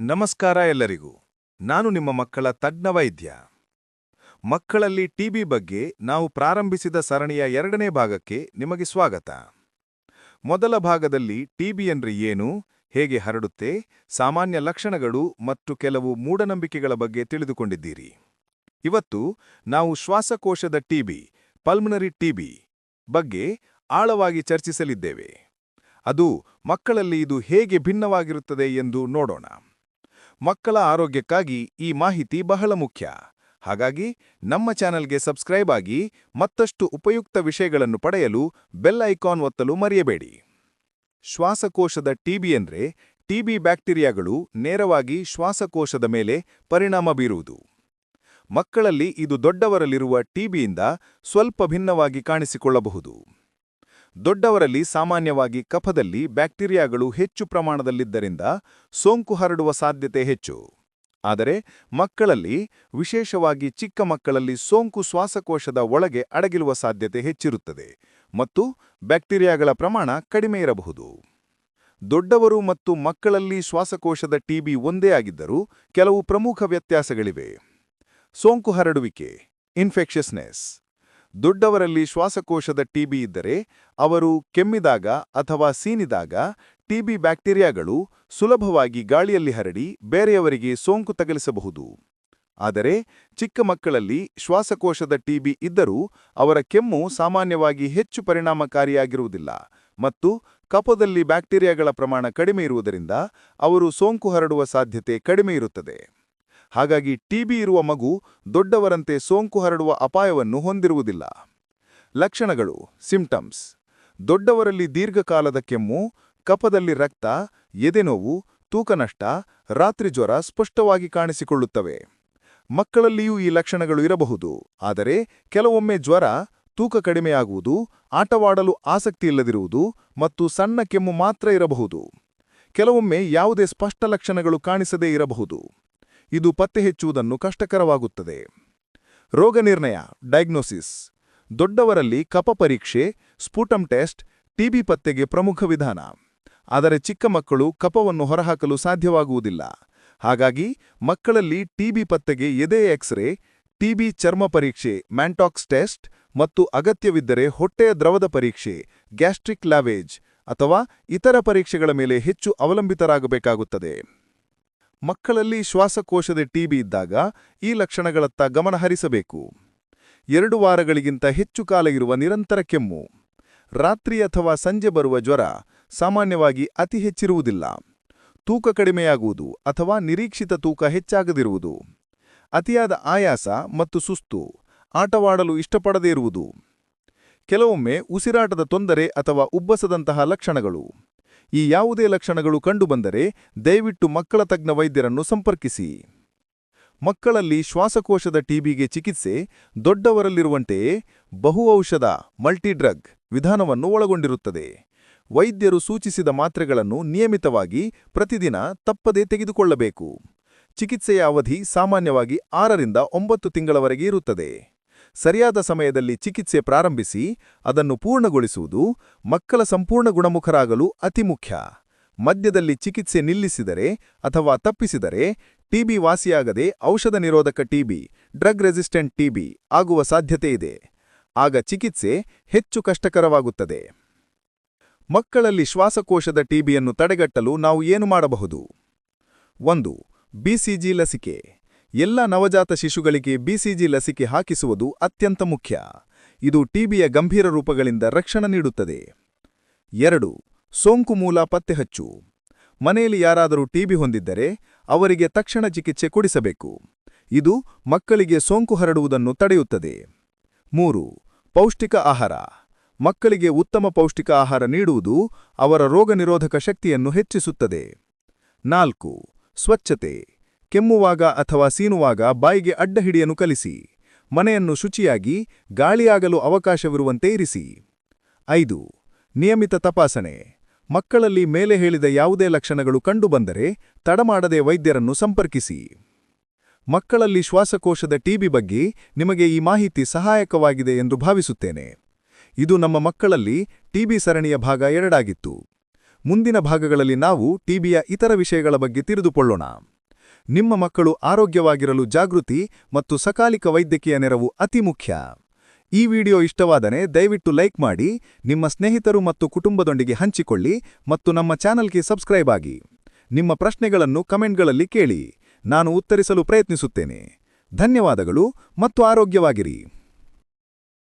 ನಮಸ್ಕಾರ ಎಲ್ಲರಿಗೂ. ನಾನು ನಿಮ್ಮ ಮಕ್ಕಳ ತಜ್ಞ ವೈದ್ಯ ಮಕ್ಕಳಲ್ಲಿ ಟಿಬಿ ಬಗ್ಗೆ ನಾವು ಪ್ರಾರಂಭಿಸಿದ ಸರಣಿಯ ಎರಡನೇ ಭಾಗಕ್ಕೆ ನಿಮಗೆ ಸ್ವಾಗತ. ಮೊದಲ ಭಾಗದಲ್ಲಿ ಟಿಬಿ ಅಂದ್ರೆ ಏನು, ಹೇಗೆ ಹರಡುತ್ತೆ, ಸಾಮಾನ್ಯ ಲಕ್ಷಣಗಳು ಮತ್ತು ಕೆಲವು ಮೂಢನಂಬಿಕೆಗಳ ಬಗ್ಗೆ ತಿಳಿದುಕೊಂಡಿದ್ದೀರಿ. ಇವತ್ತು ನಾವು ಶ್ವಾಸಕೋಶದ ಟಿಬಿ ಪಲ್ಮನರಿ ಟಿಬಿ ಬಗ್ಗೆ ಆಳವಾಗಿ ಚರ್ಚಿಸಲಿದ್ದೇವೆ. ಅದು ಮಕ್ಕಳಲ್ಲಿ ಇದು ಹೇಗೆ ಭಿನ್ನವಾಗಿರುತ್ತದೆ ಎಂದು ನೋಡೋಣ. ಮಕ್ಕಳ ಆರೋಗ್ಯಕ್ಕಾಗಿ ಈ ಮಾಹಿತಿ ಬಹಳ ಮುಖ್ಯ. ಹಾಗಾಗಿ ನಮ್ಮ ಚಾನೆಲ್ಗೆ ಸಬ್ಸ್ಕ್ರೈಬ್ ಆಗಿ ಮತ್ತಷ್ಟು ಉಪಯುಕ್ತ ವಿಷಯಗಳನ್ನು ಪಡೆಯಲು ಬೆಲ್ ಐಕಾನ್ ಒತ್ತಲು ಮರೆಯಬೇಡಿ. ಶ್ವಾಸಕೋಶದ ಟಿಬಿ ಅಂದ್ರೆ ಟಿಬಿ ಬ್ಯಾಕ್ಟೀರಿಯಾಗಳು ನೇರವಾಗಿ ಶ್ವಾಸಕೋಶದ ಮೇಲೆ ಪರಿಣಾಮ ಬೀರುವುದು. ಮಕ್ಕಳಲ್ಲಿ ಇದು ದೊಡ್ಡವರಲ್ಲಿರುವ ಟಿಬಿಯಿಂದ ಸ್ವಲ್ಪ ಭಿನ್ನವಾಗಿ ಕಾಣಿಸಿಕೊಳ್ಳಬಹುದು. ದೊಡ್ಡವರಲ್ಲಿ ಸಾಮಾನ್ಯವಾಗಿ ಕಫದಲ್ಲಿ ಬ್ಯಾಕ್ಟೀರಿಯಾಗಳು ಹೆಚ್ಚು ಪ್ರಮಾಣದಲ್ಲಿದ್ದರಿಂದ ಸೋಂಕು ಹರಡುವ ಸಾಧ್ಯತೆ ಹೆಚ್ಚು. ಆದರೆ ಮಕ್ಕಳಲ್ಲಿ, ವಿಶೇಷವಾಗಿ ಚಿಕ್ಕ ಮಕ್ಕಳಲ್ಲಿ ಸೋಂಕು ಶ್ವಾಸಕೋಶದ ಒಳಗೆ ಅಡಗಿರುವ ಸಾಧ್ಯತೆ ಹೆಚ್ಚಿರುತ್ತದೆ ಮತ್ತು ಬ್ಯಾಕ್ಟೀರಿಯಾಗಳ ಪ್ರಮಾಣ ಕಡಿಮೆ ಇರಬಹುದು. ದೊಡ್ಡವರು ಮತ್ತು ಮಕ್ಕಳಲ್ಲಿ ಶ್ವಾಸಕೋಶದ ಟಿಬಿ ಒಂದೇ ಆಗಿದ್ದರೂ ಕೆಲವು ಪ್ರಮುಖ ವ್ಯತ್ಯಾಸಗಳಿವೆ. ಸೋಂಕು ಹರಡುವಿಕೆ, ಇನ್ಫೆಕ್ಷಸ್ನೆಸ್ ದೊಡ್ಡವರಲ್ಲಿ ಶ್ವಾಸಕೋಶದ ಟಿಬಿ ಇದ್ದರೆ ಅವರು ಕೆಮ್ಮಿದಾಗ ಅಥವಾ ಸೀನಿದಾಗ ಟಿಬಿ ಬ್ಯಾಕ್ಟೀರಿಯಾಗಳು ಸುಲಭವಾಗಿ ಗಾಳಿಯಲ್ಲಿ ಹರಡಿ ಬೇರೆಯವರಿಗೆ ಸೋಂಕು ತಗಲಿಸಬಹುದು. ಆದರೆ ಚಿಕ್ಕ ಮಕ್ಕಳಲ್ಲಿ ಶ್ವಾಸಕೋಶದ ಟಿಬಿ ಇದ್ದರೂ ಅವರ ಕೆಮ್ಮು ಸಾಮಾನ್ಯವಾಗಿ ಹೆಚ್ಚು ಪರಿಣಾಮಕಾರಿಯಾಗಿರುವುದಿಲ್ಲ ಮತ್ತು ಕಪದಲ್ಲಿ ಬ್ಯಾಕ್ಟೀರಿಯಾಗಳ ಪ್ರಮಾಣ ಕಡಿಮೆ ಇರುವುದರಿಂದ ಅವರು ಸೋಂಕು ಹರಡುವ ಸಾಧ್ಯತೆ ಕಡಿಮೆ ಇರುತ್ತದೆ. ಹಾಗಾಗಿ ಟಿಬಿ ಇರುವ ಮಗು ದೊಡ್ಡವರಂತೆ ಸೋಂಕು ಹರಡುವ ಅಪಾಯವನ್ನು ಹೊಂದಿರುವುದಿಲ್ಲ. ಲಕ್ಷಣಗಳು, ಸಿಂಪ್ಟಮ್ಸ್. ದೊಡ್ಡವರಲ್ಲಿ ದೀರ್ಘಕಾಲದ ಕೆಮ್ಮು ಕಪದಲ್ಲಿ ರಕ್ತ ಎದೆನೋವು ತೂಕನಷ್ಟ ರಾತ್ರಿ ಜ್ವರ ಸ್ಪಷ್ಟವಾಗಿ ಕಾಣಿಸಿಕೊಳ್ಳುತ್ತವೆ. ಮಕ್ಕಳಲ್ಲಿಯೂ ಈ ಲಕ್ಷಣಗಳು ಇರಬಹುದು, ಆದರೆ ಕೆಲವೊಮ್ಮೆ ಜ್ವರ, ತೂಕ ಕಡಿಮೆಯಾಗುವುದು, ಆಟವಾಡಲು ಆಸಕ್ತಿ ಇಲ್ಲದಿರುವುದು ಮತ್ತು ಸಣ್ಣ ಕೆಮ್ಮು ಮಾತ್ರ ಇರಬಹುದು. ಕೆಲವೊಮ್ಮೆ ಯಾವುದೇ ಸ್ಪಷ್ಟ ಲಕ್ಷಣಗಳು ಕಾಣಿಸದೇ ಇರಬಹುದು. ಇದು ಪತ್ತೆ ಹೆಚ್ಚುವುದನ್ನು ಕಷ್ಟಕರವಾಗುತ್ತದೆ. ರೋಗ ನಿರ್ಣಯ ಡಯಾಗ್ನೋಸಿಸ್ ದೊಡ್ಡವರಲ್ಲಿ ಕಪ ಪರೀಕ್ಷೆ ಸ್ಪೂಟಮ್ ಟೆಸ್ಟ್ ಟಿಬಿ ಪತ್ತೆಗೆ ಪ್ರಮುಖ ವಿಧಾನ. ಆದರೆ ಚಿಕ್ಕ ಮಕ್ಕಳು ಕಪವನ್ನು ಹೊರಹಾಕಲು ಸಾಧ್ಯವಾಗುವುದಿಲ್ಲ. ಹಾಗಾಗಿ ಮಕ್ಕಳಲ್ಲಿ ಟಿಬಿ ಪತ್ತೆಗೆ ಎದೆ ಎಕ್ಸ್ರೇ ಟಿಬಿ ಚರ್ಮ ಪರೀಕ್ಷೆ ಮ್ಯಾಂಟಾಕ್ಸ್ ಟೆಸ್ಟ್ ಮತ್ತು ಅಗತ್ಯವಿದ್ದರೆ ಹೊಟ್ಟೆಯ ದ್ರವದ ಪರೀಕ್ಷೆ ಗ್ಯಾಸ್ಟ್ರಿಕ್ ಲಾವೇಜ್ ಅಥವಾ ಇತರ ಪರೀಕ್ಷೆಗಳ ಮೇಲೆ ಹೆಚ್ಚು ಅವಲಂಬಿತರಾಗಬೇಕಾಗುತ್ತದೆ. ಮಕ್ಕಳಲ್ಲಿ ಶ್ವಾಸಕೋಶದ ಟಿಬಿ ಇದ್ದಾಗ ಈ ಲಕ್ಷಣಗಳತ್ತ ಗಮನ ಹರಿಸಬೇಕು. ಎರಡು ವಾರಗಳಿಗಿಂತ ಹೆಚ್ಚು ಕಾಲ ಇರುವ ನಿರಂತರ ಕೆಮ್ಮು. ರಾತ್ರಿ ಅಥವಾ ಸಂಜೆ ಬರುವ ಜ್ವರ ಸಾಮಾನ್ಯವಾಗಿ ಅತಿ ಹೆಚ್ಚಿರುವುದಿಲ್ಲ. ತೂಕ ಕಡಿಮೆಯಾಗುವುದು ಅಥವಾ ನಿರೀಕ್ಷಿತ ತೂಕ ಹೆಚ್ಚಾಗದಿರುವುದು. ಅತಿಯಾದ ಆಯಾಸ ಮತ್ತು ಸುಸ್ತು ಆಟವಾಡಲು ಇಷ್ಟಪಡದೇ ಇರುವುದು. ಕೆಲವೊಮ್ಮೆ ಉಸಿರಾಟದ ತೊಂದರೆ ಅಥವಾ ಉಬ್ಬಸದಂತಹ ಲಕ್ಷಣಗಳು. ಈ ಯಾವುದೇ ಲಕ್ಷಣಗಳು ಕಂಡುಬಂದರೆ ದಯವಿಟ್ಟು ಮಕ್ಕಳ ತಜ್ಞ ವೈದ್ಯರನ್ನು ಸಂಪರ್ಕಿಸಿ. ಮಕ್ಕಳಲ್ಲಿ ಶ್ವಾಸಕೋಶದ ಟಿಬಿಗೆ ಚಿಕಿತ್ಸೆ, ದೊಡ್ಡವರಲ್ಲಿರುವಂತೆಯೇ ಬಹು ಔಷಧ, ಮಲ್ಟಿಡ್ರಗ್ ವಿಧಾನವನ್ನು ಒಳಗೊಂಡಿರುತ್ತದೆ. ವೈದ್ಯರು ಸೂಚಿಸಿದ ಮಾತ್ರೆಗಳನ್ನು ನಿಯಮಿತವಾಗಿ ಪ್ರತಿದಿನ ತಪ್ಪದೇ ತೆಗೆದುಕೊಳ್ಳಬೇಕು. ಚಿಕಿತ್ಸೆಯ ಅವಧಿ ಸಾಮಾನ್ಯವಾಗಿ ಆರರಿಂದ ಒಂಬತ್ತು ತಿಂಗಳವರೆಗೆ ಇರುತ್ತದೆ. ಸರಿಯಾದ ಸಮಯದಲ್ಲಿ ಚಿಕಿತ್ಸೆ ಪ್ರಾರಂಭಿಸಿ ಅದನ್ನು ಪೂರ್ಣಗೊಳಿಸುವುದು ಮಕ್ಕಳ ಸಂಪೂರ್ಣ ಗುಣಮುಖರಾಗಲು ಅತಿ ಮುಖ್ಯ. ಮಧ್ಯದಲ್ಲಿ ಚಿಕಿತ್ಸೆ ನಿಲ್ಲಿಸಿದರೆ ಅಥವಾ ತಪ್ಪಿಸಿದರೆ ಟಿಬಿ ವಾಸಿಯಾಗದೆ ಔಷಧ ನಿರೋಧಕ ಟಿಬಿ ಡ್ರಗ್ ರೆಸಿಸ್ಟೆಂಟ್ ಟಿಬಿ ಆಗುವ ಸಾಧ್ಯತೆ ಇದೆ. ಆಗ ಚಿಕಿತ್ಸೆ ಹೆಚ್ಚು ಕಷ್ಟಕರವಾಗುತ್ತದೆ. ಮಕ್ಕಳಲ್ಲಿ ಶ್ವಾಸಕೋಶದ ಟಿಬಿಯನ್ನು ತಡೆಗಟ್ಟಲು ನಾವು ಏನು ಮಾಡಬಹುದು? ಒಂದು ಬಿಸಿಜಿ ಲಸಿಕೆ. ಎಲ್ಲ ನವಜಾತ ಶಿಶುಗಳಿಗೆ ಬಿಸಿಜಿ ಲಸಿಕೆ ಹಾಕಿಸುವುದು ಅತ್ಯಂತ ಮುಖ್ಯ. ಇದು ಟಿಬಿಯ ಗಂಭೀರ ರೂಪಗಳಿಂದ ರಕ್ಷಣೆ ನೀಡುತ್ತದೆ. ಎರಡು, ಸೋಂಕು ಮೂಲ ಪತ್ತೆಹಚ್ಚು ಮನೆಯಲ್ಲಿ ಯಾರಾದರೂ ಟಿಬಿ ಹೊಂದಿದ್ದರೆ ಅವರಿಗೆ ತಕ್ಷಣ ಚಿಕಿತ್ಸೆ ಕೊಡಿಸಬೇಕು. ಇದು ಮಕ್ಕಳಿಗೆ ಸೋಂಕು ಹರಡುವುದನ್ನು ತಡೆಯುತ್ತದೆ. ಮೂರು, ಪೌಷ್ಟಿಕ ಆಹಾರ. ಮಕ್ಕಳಿಗೆ ಉತ್ತಮ ಪೌಷ್ಟಿಕ ಆಹಾರ ನೀಡುವುದು ಅವರ ರೋಗನಿರೋಧಕ ಶಕ್ತಿಯನ್ನು ಹೆಚ್ಚಿಸುತ್ತದೆ. ನಾಲ್ಕು, ಸ್ವಚ್ಛತೆ. ಕೆಮ್ಮುವಾಗ ಅಥವಾ ಸೀನುವಾಗ ಬಾಯಿಗೆ ಅಡ್ಡಹಿಡಿಯನು ಕಲಿಸಿ, ಮನೆಯನ್ನು ಶುಚಿಯಾಗಿ ಗಾಳಿಯಾಗಲು ಅವಕಾಶವಿರುವಂತೆ ಇರಿಸಿ. ಐದು, ನಿಯಮಿತ ತಪಾಸಣೆ. ಮಕ್ಕಳಲ್ಲಿ ಮೇಲೆ ಹೇಳಿದ ಯಾವುದೇ ಲಕ್ಷಣಗಳು ಕಂಡುಬಂದರೆ ತಡಮಾಡದೆ ವೈದ್ಯರನ್ನು ಸಂಪರ್ಕಿಸಿ. ಮಕ್ಕಳಲ್ಲಿ ಶ್ವಾಸಕೋಶದ ಟಿಬಿ ಬಗ್ಗೆ ನಿಮಗೆ ಈ ಮಾಹಿತಿ ಸಹಾಯಕವಾಗಿದೆ ಎಂದು ಭಾವಿಸುತ್ತೇನೆ. ಇದು ನಮ್ಮ ಮಕ್ಕಳಲ್ಲಿ ಟಿಬಿ ಸರಣಿಯ ಭಾಗ ಎರಡಾಗಿತ್ತು. ಮುಂದಿನ ಭಾಗಗಳಲ್ಲಿ ನಾವು ಟಿಬಿಯ ಇತರ ವಿಷಯಗಳ ಬಗ್ಗೆ ತಿಳಿದುಕೊಳ್ಳೋಣ. ನಿಮ್ಮ ಮಕ್ಕಳು ಆರೋಗ್ಯವಾಗಿರಲು ಜಾಗೃತಿ ಮತ್ತು ಸಕಾಲಿಕ ವೈದ್ಯಕೀಯ ನೆರವು ಅತಿ ಮುಖ್ಯ. ಈ ವಿಡಿಯೋ ಇಷ್ಟವಾದರೆ ದಯವಿಟ್ಟು ಲೈಕ್ ಮಾಡಿ, ನಿಮ್ಮ ಸ್ನೇಹಿತರು ಮತ್ತು ಕುಟುಂಬದೊಂದಿಗೆ ಹಂಚಿಕೊಳ್ಳಿ ಮತ್ತು ನಮ್ಮ ಚಾನಲ್ಗೆ ಸಬ್ಸ್ಕ್ರೈಬ್ ಆಗಿ. ನಿಮ್ಮ ಪ್ರಶ್ನೆಗಳನ್ನು ಕಮೆಂಟ್ಗಳಲ್ಲಿ ಕೇಳಿ, ನಾನು ಉತ್ತರಿಸಲು ಪ್ರಯತ್ನಿಸುತ್ತೇನೆ. ಧನ್ಯವಾದಗಳು ಮತ್ತು ಆರೋಗ್ಯವಾಗಿರಿ.